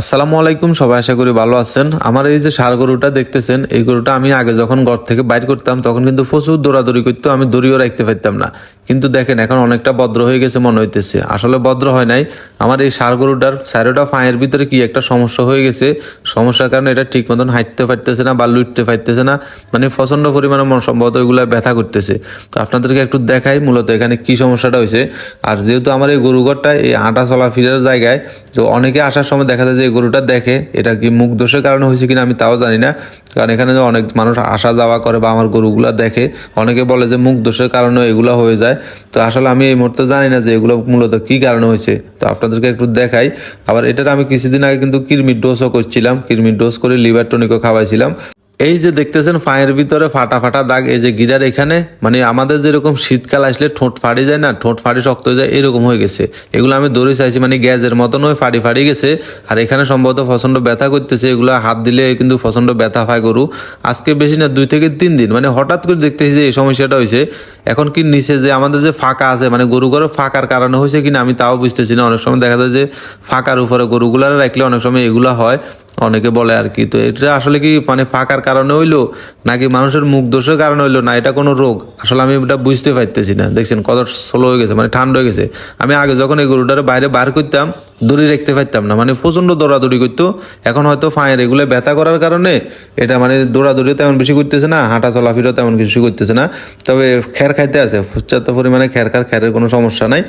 আসসালামু আলাইকুম, সবাই আশা করি ভালো আছেন। আমার এই যে সার গরুটা দেখতেছেন, এই গরুটা আমি আগে যখন ঘর থেকে বাইর করতাম, তখন কিন্তু প্রচুর দৌড়াদৌড়ি করতো, আমি দড়িও রাখতে পারতাম না। কিন্তু দেখেন, এখন অনেকটা ভদ্র হয়ে গেছে মনে হইতেছে। আসলে ভদ্র হয় নাই। আমার এই সার গরুটার স্যারোটা ফাঁয়ের ভিতরে কি একটা সমস্যা হয়ে গেছে? সমস্যার কারণে এটা ঠিক মতন হাঁটতে পারতেছে না বা লুটতে পারতেছে না। মানে প্রচণ্ড পরিমাণে মন সম্ভবত এগুলো ব্যথা করতেছে। তো আপনাদেরকে একটু দেখাই মূলত এখানে কি সমস্যাটা হয়েছে। আর যেহেতু আমার এই গরু ঘরটা এই আটা চলা ফিরার জায়গায়, তো অনেকে আসার সময় দেখা যায় যে গরুটা দেখে, এটা কি মুখ দোষের কারণে হয়েছে কিনা আমি তাও জানি না। কারণ এখানে যে অনেক মানুষ আসা যাওয়া করে বা আমার গরুগুলো দেখে, অনেকে বলে যে মুখ দোষের কারণে এগুলো হয়ে যায়। তো আসলে আমি এই মুহূর্তে জানি না যে এগুলো মূলত কি কারণে হয়েছে। তো আপনাদেরকে একটু দেখাই। আবার এটার আমি কিছুদিন আগে কিন্তু কিরমির ডোজও করছিলাম। কিরমির ডোজ করে লিভার টনিকও খাওয়াইছিলাম। এই যে দেখতেছেন ফাঁয়ের ভিতরে ফাটা ফাটা দাগ, এই যে গিরার এখানে মানে আমাদের যেরকম শীতকাল আসলে ঠোঁট ফাড়ি যায় না, ঠোঁট ফাড়ি শক্ত হয়ে যায়, এরকম হয়ে গেছে। এগুলো আমি দড়ি চাইছি মানে গ্যাসের মতন হয়ে ফাড়ি ফাড়ি গেছে। আর এখানে সম্ভবত প্রচণ্ড ব্যথা করতেছে, এগুলো হাত দিলে কিন্তু প্রচণ্ড ব্যথা পায় গরু। আজকে বেশি না, দুই থেকে তিন দিন মানে হঠাৎ করে দেখতেছি যে এই সমস্যাটা হয়েছে। এখন কি নিচে যে আমাদের যে ফাঁকা আছে মানে গরু ঘরে ফাঁকার কারণে হয়েছে কিনা আমি তাও বুঝতেছি না। অনেক সময় দেখা যায় যে ফাঁকার উপরে গরুগুলার রাখলে অনেক সময় এগুলো হয়। অনেকে বলে আর কি, তো এটা আসলে কি মানে ফাঁকার কারণে হইল? নাকি মানুষের মুখ দোষের কারণে হইল? না, এটা কোনো রোগ। আসলে আমি এটা বুঝতে পারতেছি না। দেখছেন কত স্লো হয়ে গেছে মানে ঠান্ডা হয়ে গেছে। আমি আগে যখন এই গরুটার বাইরে বার করতাম, দড়ি রাখতে পারতাম না। মানে প্রচণ্ড দৌড়াদৌড়ি করতো। এখন হয়তো ফাঁয়ের এগুলো ব্যথা করার কারণে এটা মানে দৌড়াদৌড়িও তেমন বেশি করতেছে না, হাঁটা চলাফেরা তেমন কিছু করতেছে না। তবে খ্যার খাইতে আছে পর্যাপ্ত পরিমাণে খ্যার খার, খ্যারের কোনো সমস্যা নাই।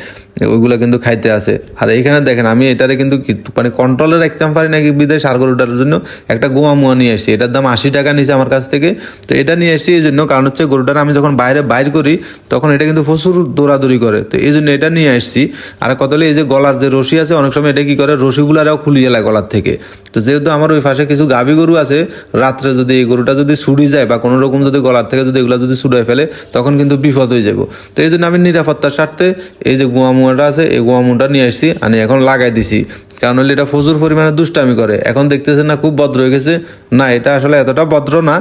ওইগুলো কিন্তু খাইতে আছে। আর এইখানে দেখেন, আমি এটারে কিন্তু মানে কন্ট্রোলে রাখতাম পারি নাকি বিদেশ সার গরুটার জন্য একটা গোয়া মুয়া নিয়ে এসেছি এটার দাম আশি টাকা নিয়েছে আমার কাছ থেকে। তো এটা নিয়ে এসেছি এই জন্য কারণ হচ্ছে গরুটার আমি যখন বাইরে বাইর করি, তখন এটা কিন্তু প্রচুর দৌড়াদৌড়ি করে। তো এই জন্য এটা নিয়ে এসেছি আর কত হলো, এই যে গলার যে রশি আছে, অনেক সময় এটা কি করে, রশিগুলারাও খুলিয়ে যায় গলার থেকে। তো যেহেতু আমার ওই পাশে কিছু গাভী গরু আছে, রাত্রে যদি এই গরুটা যদি ছুড়ি যায় বা কোনো রকম যদি গলার থেকে যদি এগুলো যদি ছুড়ে ফেলে, তখন কিন্তু বিপদ হয়ে যাব। তো এই জন্য আমি নিরাপত্তার স্বার্থে এই যে গোয়া মুয়াটা আছে, এই গোয়া মুটা নিয়ে এসেছি আমি এখন লাগাই দিছি। কারণ হলে এটা প্রচুর পরিমাণে দুষ্টামি করে। এখন দেখতেছেন না, খুব ভদ্র হয়ে গেছে। না, এটা আসলে এতটা ভদ্র না।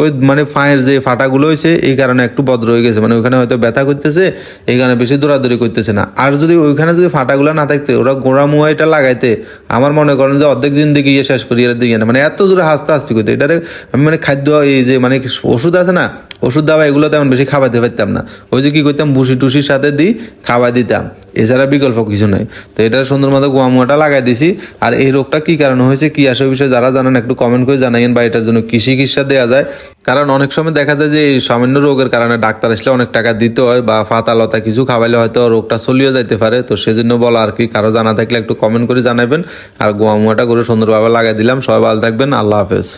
ওই মানে ফাঁয়ের যে ফাটাগুলো হয়েছে, এই কারণে একটু ভদ্র হয়ে গেছে। মানে ওইখানে হয়তো ব্যথা করতেছে, এই কারণে বেশি দৌড়াদৌড়ি করতেছে না। আর যদি ওইখানে যদি ফাটাগুলো না থাকতে, ওরা গোড়া মুয়া এটা লাগাইতে, আমার মনে করেন যে অর্ধেক জিন্দিগি ইয়ে শেষ করি এর দিকে না। মানে এত জোরে হাসতে হাসতে করতে, এটারে আমি মানে খাদ্য, এই যে মানে ওষুধ আছে না, ওষুধ দাওয়া এগুলো তেমন বেশি খাওয়াতে পারতাম না। ওই যে কি করতাম, ভুসি টুসির সাথে দিই, খাওয়াই দিতাম। এছাড়া বিকল্প কিছু নাই। তো এটা সুন্দর মতো গোয়ামুয়াটা লাগাই দিছি। আর এই রোগটা কি কারণে হয়েছে, কি আসে বিষয়ে যারা জানেন একটু কমেন্ট করে জানাইন বা এটার জন্য কি চিকিৎসা দেওয়া যায়। কারণ অনেক সময় দেখা যায় যে এই সামান্য রোগের কারণে ডাক্তার আসলে অনেক টাকা দিতে হয় বা ফাতা লতা কিছু খাওয়াইলে হয়তো রোগটা চলিয়ে যাইতে পারে। তো সেজন্য বলা আর কি, কারও জানা থাকলে একটু কমেন্ট করে জানাবেন আর গোয়ামুয়াটা করে সুন্দরভাবে লাগাই দিলাম। সবাই ভালো থাকবেন। আল্লাহ হাফেজ।